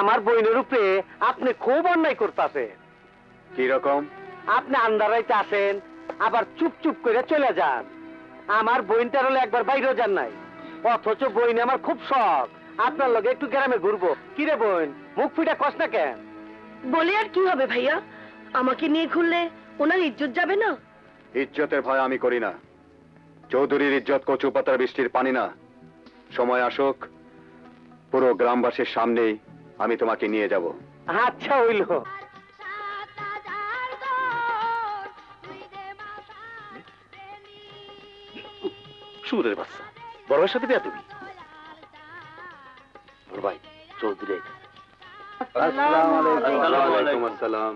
আমার বইনের উপরে আপনি খুব অন্যায় করতেছেন। কি রকম? আপনি আন্দারাইতে আসেন আবার চুপ চুপ করে চলে যান। আমার বইনটার হলে একবার বাইরেও যান নাই। অথচ বইন আমার খুব শখ। আপনার লগে একটু গ্রামে ঘুরবো। কিরে বোন মুখ ফিটা কস না কেন? বলে আর কি হবে ভাইয়া? আমাকে নিয়ে ঘুরলে ওনার ইজ্জত যাবে না? ইজ্জতের ভয় আমি করি না। চৌধুরীর ইজ্জত কচু পাতার বৃষ্টির পানি না। সময় আসুক পুরো গ্রামবাসীর সামনেই আমি তোমাকে নিয়ে যাব। আচ্ছা হইল। সুরের বাচ্চা বড় ভাইয়ের সাথে বিয়া তুমি বড় ভাই চৌধুরী ওয়ালাইকুম আসসালাম।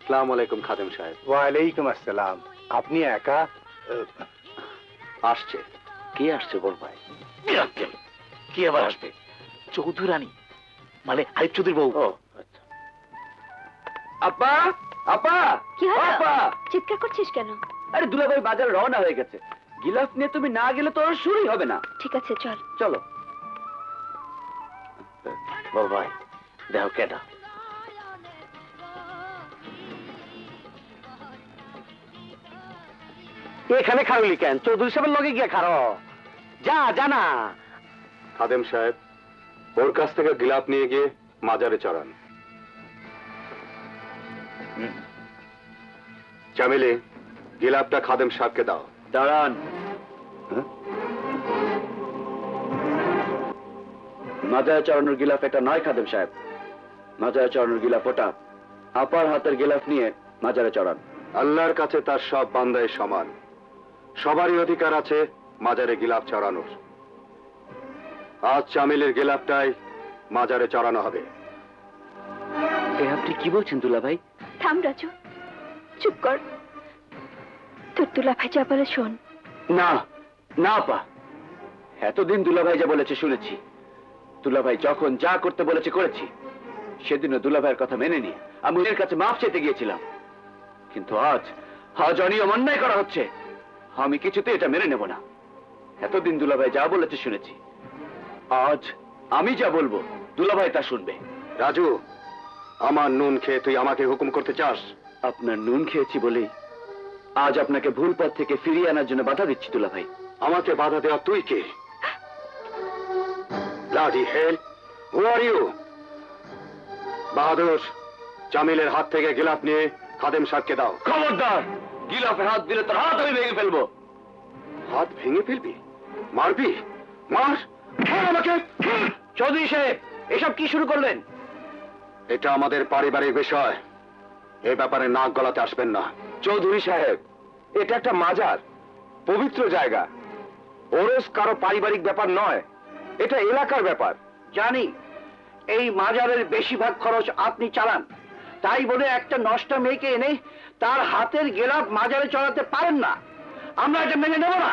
আসসালামু আলাইকুম খাদেম সাহেব। ওয়ালাইকুম আসসালাম। আপনি একা? আসছে। কে আসছে বড় ভাই? কে আবার আসবে? চৌধুরী রানী মানে আরিফ চৌধুরী বউ আচ্ছা। আপা আপা কি হলো? আপা। চিৎকার করছিস কেন? আরে দুলাভাই বাজারে রওনা হয়ে গেছে। গিলাফ নিয়ে তুমি না গেলে তো শুরুই হবে না। ঠিক আছে চল। চলো। বড় ভাই দেখো কেটা এখানে খারুলি কেন? চৌধুরী সাহেবের লগে গিয়ে খারো যা জানা খাদেম সাহেব ওর কাছ থেকে গিলাপ নিয়ে গিয়ে মাজারে চড়ান। চামেলি গিলাপটা খাদেম সাহেবকে দাও। দাঁড়ান। হ্যাঁ? মাজায় চড়ানোর গিলাফ এটা নয় খাদেম সাহেব। মাজায় চড়ানোর গিলাফ ওটা। আপার হাতের গিলাফ নিয়ে মাজারে চড়ান। আল্লাহর কাছে তার সব বান্দায় সমান। সবারই অধিকার আছে মাজারে গিলাপ চড়ানোর। আজ চামিলের গিলাপটাই মাজারে চড়ানো হবে। এ আপনি কি বলছেন দুলাভাই? থাম রাজু চুপ কর। তোর তুলা ভাই যা বলে শোন। না না আপা। এতদিন দুলাভাই যা বলেছে শুনেছি। দুলাভাই যখন যা করতে বলেছে করেছি সেদিনও দুলাভাইয়ের কথা মেনে নিয়ে আমি ওদের কাছে মাফ চেতে গিয়েছিলাম। কিন্তু আজ আজ অনিয়ম অন্যায় করা হচ্ছে। আমি কিছুতে এটা মেনে নেব না। এতদিন দুলাভাই যা বলেছে শুনেছি। আজ আমি যা বলব দুলাভাই তা শুনবে। রাজু আমার নুন খেয়ে তুই আমাকে হুকুম করতে চাস? আপনার নুন খেয়েছি বলেই আজ আপনাকে ভুল পথ থেকে ফিরিয়ে আনার জন্য বাধা দিচ্ছি দুলাভাই। আমাকে বাধা দেওয়া তুই কে? লাডি হেল হু আর ইউ বাহাদুর জামিলের হাত থেকে গিলাপ নিয়ে খাদেম সাহেবকে দাও। খবরদার! গিলাফে হাত দিলে তোর হাত আমি ভেঙে ফেলব। হাত ভেঙে ফেলবি? মারবি? মার? আমাকে! চৌধুরী সাহেব, এসব কি শুরু করলেন? এটা আমাদের পারিবারিক বিষয়। এ ব্যাপারে নাক গলাতে আসবেন না। চৌধুরী সাহেব, এটা একটা মাজার, পবিত্র জায়গা। ওরস কারও পারিবারিক ব্যাপার নয়। এটা এলাকার ব্যাপার। জানি, এই মাজারের বেশিরভাগ খরচ আপনি চালান। তাই বলে একটা নষ্ট মেয়েকে এনে তার হাতের গেলাপ মাজারে চড়াতে পারেন না। আমরা এটা মেনে নেব না।